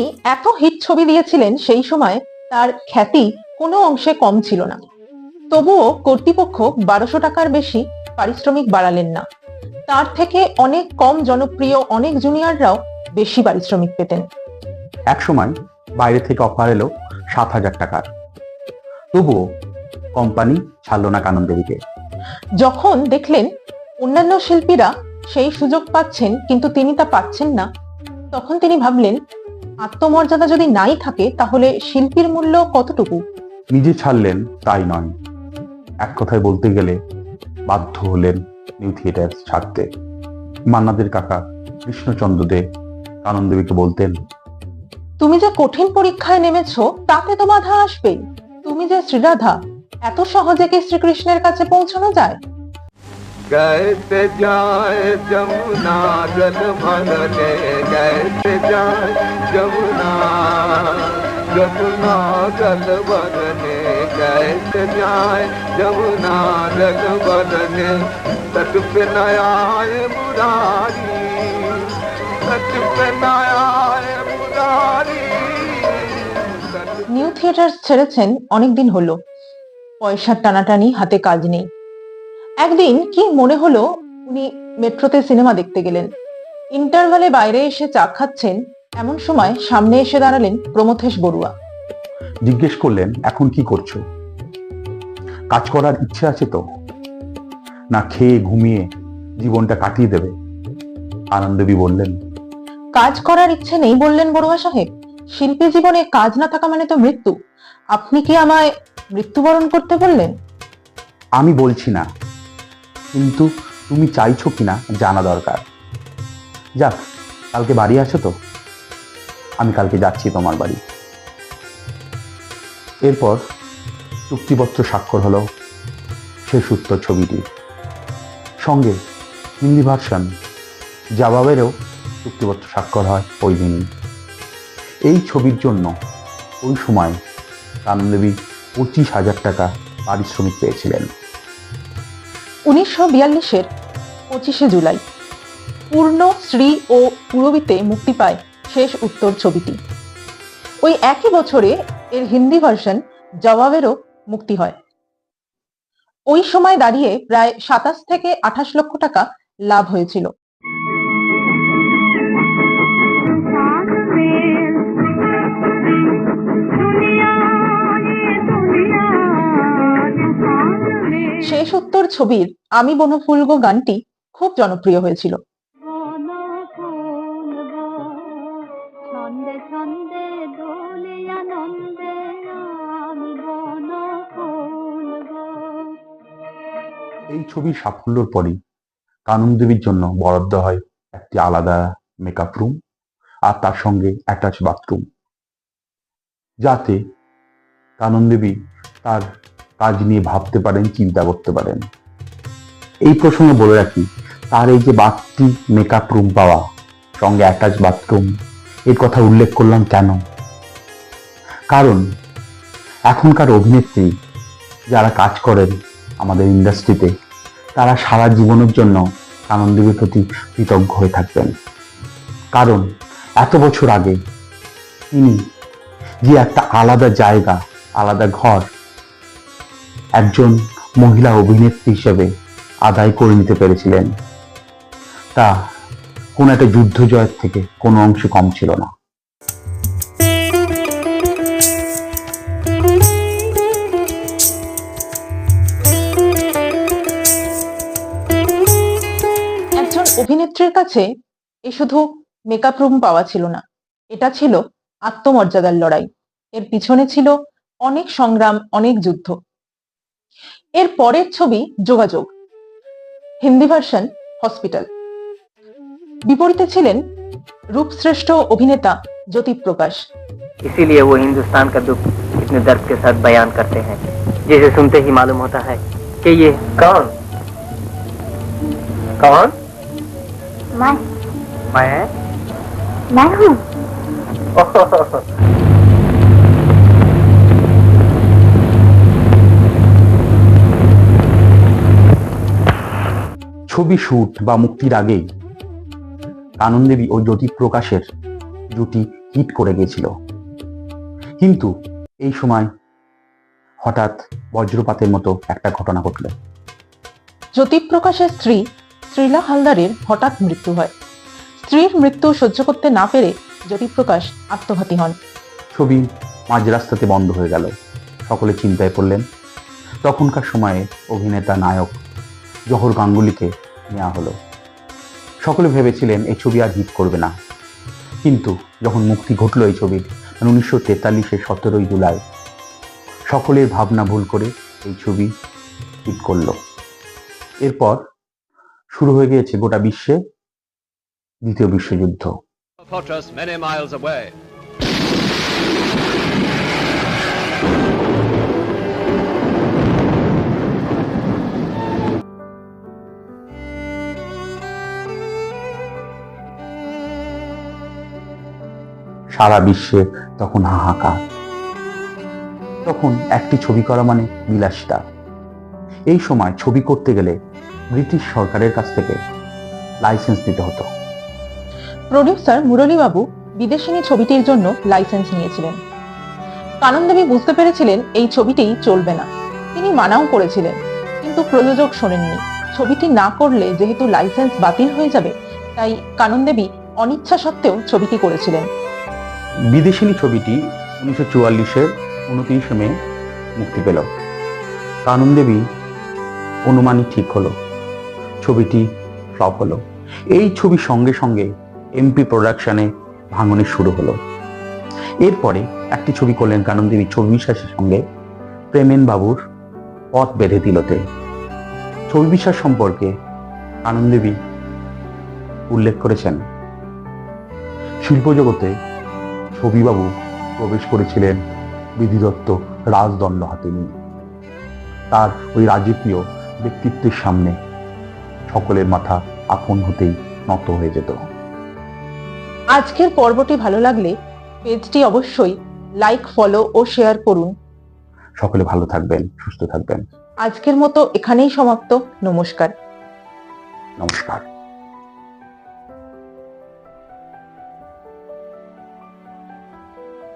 তিনি এত হিট ছবি দিয়েছিলেন সেই সময় তার খ্যাতি কোনো অংশে কম ছিল না। তবুও কর্তৃপক্ষ বারোশো টাকার বেশি পারিশ্রমিক বাড়ালেন না। তার থেকে অনেক কম জনপ্রিয় অনেক জুনিয়ররাও বেশি পারিশ্রমিক পেতেন। এক সময় বাইরে থেকে অফার এলো সাত হাজার টাকার। তবুও কোম্পানি ছাড়লো না কানন দেবীকে যখন দেখলেন অন্যান্য শিল্পীরা সেই সুযোগ পাচ্ছেন কিন্তু তিনি তা পাচ্ছেন না তখন তিনি ভাবলেন আত্মমর্যাদা যদি নাই থাকে তাহলে শিল্পীর মূল্য কতটুকু? নিজে ছাড়লেন তাই নয়। এক কথায় বলতে গেলে বাধ্য হলেন নিউ থিয়েটার ছাড়তে। মান্নাদের কাকা কৃষ্ণচন্দ্র দে কানন দেবীকে বলতেন তুমি যে কঠিন পরীক্ষায় নেমেছো তাতে তো বাধা আসবেই। তুমি যে শ্রীরাধা এত সহজে কি শ্রীকৃষ্ণের কাছে পৌঁছানো যায়? कैसे जाए जमुना जल भरने कैसे जाए जमुना जमुना जल भरने कैसे जाए जमुना जल भरने तट पे न आए मुरारी तट पे न आए मुरारी तट নিউ থিয়েটার ছেড়েছেন অনেকদিন হলো পয়সার টানাটানি হাতে কাজ নেই একদিন কি মনে হলো উনি মেট্রোতে সিনেমা দেখতে গেলেন। ইন্টারভালে বাইরে এসে চা খাচ্ছেন এমন সময় সামনে এসে দাঁড়ালেন প্রমথেশ বড়ুয়া। জিজ্ঞেস করলেন এখন কি করছ? কাজ করার ইচ্ছে আছে তো। না খেয়ে ঘুমিয়ে জীবনটা কাটিয়ে দেবে। আনন্দবী বললেন কাজ করার ইচ্ছে নেই বললেন বড়ুয়া সাহেব। শিল্পী জীবনে কাজ না থাকা মানে তো মৃত্যু। আপনি কি আমায় মৃত্যুবরণ করতে বললেন? আমি বলছি না। কিন্তু তুমি চাইছো কিনা জানা দরকার। যাক, কালকে বাড়ি আছো তো? আমি কালকে যাচ্ছি তোমার বাড়ি। এরপর চুক্তিপত্র স্বাক্ষর হলো শেষ উত্তর ছবিটির সঙ্গে হিন্দি ভার্সন জবাবেরও চুক্তিপত্র স্বাক্ষর হয় ওই দিনই। এই ছবির জন্য ওই সময় কানন্দেবী পঁচিশ হাজার টাকা পারিশ্রমিক পেয়েছিলেন। উনিশশো বিয়াল্লিশের পঁচিশে জুলাই। পূর্ণ শ্রী ও পূরবীতে মুক্তি পায় শেষ উত্তর ছবিটি। ওই একই বছরে এর হিন্দি ভার্সন জবাবেরও মুক্তি হয়। ওই সময় দাঁড়িয়ে প্রায় সাতাশ থেকে আঠাশ লক্ষ টাকা লাভ হয়েছিল। উত্তর ছবির আমি বনফুল গো গানটি খুব জনপ্রিয় হয়েছিল। বন ফুল গো ছন্দে ছন্দে দোলে আনন্দে আমি বন ফুল গো এই ছবির সাফল্যর পরই কানন দেবীর জন্য বরাদ্দ হয় একটি আলাদা মেকআপ রুম আর তার সঙ্গে অ্যাটাচ বাথরুম যাতে কানন দেবী তার কাজ নিয়ে ভাবতে পারেন, চিন্তা করতে পারেন। এই প্রসঙ্গে বলে রাখি, তার এই যে বাথটি মেকআপ রুম পাওয়া, সঙ্গে অ্যাটাচ বাথরুম এর কথা উল্লেখ করলাম কেন? কারণ, এখনকার অভিনেত্রী যারা কাজ করেন আমাদের ইন্ডাস্ট্রিতে তারা সারা জীবনের জন্য কাননদেবীর প্রতি কৃতজ্ঞ হয়ে থাকবেন। কারণ, এত বছর আগে তিনি যে একটা আলাদা জায়গা, আলাদা ঘর একজন মহিলা অভিনেত্রী হিসেবে আদায় করে নিতে পেরেছিলেন। তা কোন একটা যুদ্ধ জয়ের থেকে কোনো অংশ কম ছিল না। অভিনেত্রীর কাছে এ শুধু মেকআপ রুম পাওয়া ছিল না, এটা ছিল আত্মমর্যাদার লড়াই। এর পিছনে ছিল অনেক সংগ্রাম, অনেক যুদ্ধ। এর পরের ছবি যোগাযোগ হিন্দি ভার্সন হসপিটাল বিপরীতে ছিলেন রূপশ্রেষ্ঠ অভিনেতা জ্যোতিপ্রকাশ इसीलिए वो हिंदुस्तान का दुख इतने दर्द के साथ बयान करते हैं जिसे सुनते ही मालूम होता है कि ये कौन कौन मैं मैं मैं हूँ ছবি শুট বা মুক্তির আগেই কানন দেবী ও জ্যোতি প্রকাশের জুটি হিট করে গিয়েছিল। কিন্তু এই সময় হঠাৎ বজ্রপাতের মতো একটা ঘটনা ঘটল। জ্যোতিপ্রকাশের স্ত্রী শ্রীলা হালদারের হঠাৎ মৃত্যু হয়। স্ত্রীর মৃত্যু সহ্য করতে না পেরে জ্যোতিপ্রকাশ আত্মঘাতী হন। ছবি মাঝ রাস্তাতে বন্ধ হয়ে গেল। সকলে চিন্তায় পড়লেন। তখনকার সময়ে অভিনেতা নায়ক জহর গাঙ্গুলিকে নেওয়া হলো। সকলে ভেবেছিলেন এই ছবি আর হিট করবে না। কিন্তু যখন মুক্তি ঘটলো এই ছবির মানে উনিশশো তেতাল্লিশের সতেরোই জুলাই, সকলের ভাবনা ভুল করে এই ছবি হিট করল। এরপর শুরু হয়ে গিয়েছে গোটা বিশ্বে দ্বিতীয় বিশ্বযুদ্ধ। সারা বিশ্বে তখন হাহাকার। তখন একটি ছবি করা মানে বিলাসিতা। এই সময় ছবি করতে গেলে ব্রিটিশ সরকারের কাছ থেকে লাইসেন্স নিতে হতো। প্রডিউসার মুরলীবাবু বিদেশিনী ছবিটির জন্য লাইসেন্স নিয়েছিলেন। কানন্দেবী বুঝতে পেরেছিলেন এই ছবিটি চলবে না। তিনি মানাও করেছিলেন, কিন্তু প্রযোজক শোনেননি। ছবিটি না করলে যেহেতু লাইসেন্স বাতিল হয়ে যাবে, তাই কানন্দেবী অনিচ্ছা সত্ত্বেও ছবিটি করেছিলেন। বিদেশিনী ছবিটি উনিশশো চুয়াল্লিশের উনত্রিশে মে মুক্তি পেল। কানন দেবী অনুমানই ঠিক হলো। ছবিটি ফ্লপ হলো। এই ছবির সঙ্গে সঙ্গে এমপি প্রোডাকশনে ভাঙনের শুরু হলো। এরপরে একটি ছবি করলেন কানন দেবী ছবি বিশ্বাসের সঙ্গে। প্রেমেন বাবুর পথ বেঁধে দিলতে ছবি বিশ্বাস সম্পর্কে আনন্দ দেবী উল্লেখ করেছেন। শিল্প জগতে ছবিবাবু প্রবেশ করেছিলেন বিধিদত্ত রাজদণ্ড হাতে নিয়ে। তার ওই রাজকীয় ব্যক্তিত্বের সামনে সকলের মাথা আপন হতেই নত হয়ে যেত। আজকের পর্বটি ভালো লাগলে পেজটি অবশ্যই লাইক ফলো ও শেয়ার করুন। সকলে ভালো থাকবেন সুস্থ থাকবেন। আজকের মতো এখানেই সমাপ্ত। নমস্কার। নমস্কার।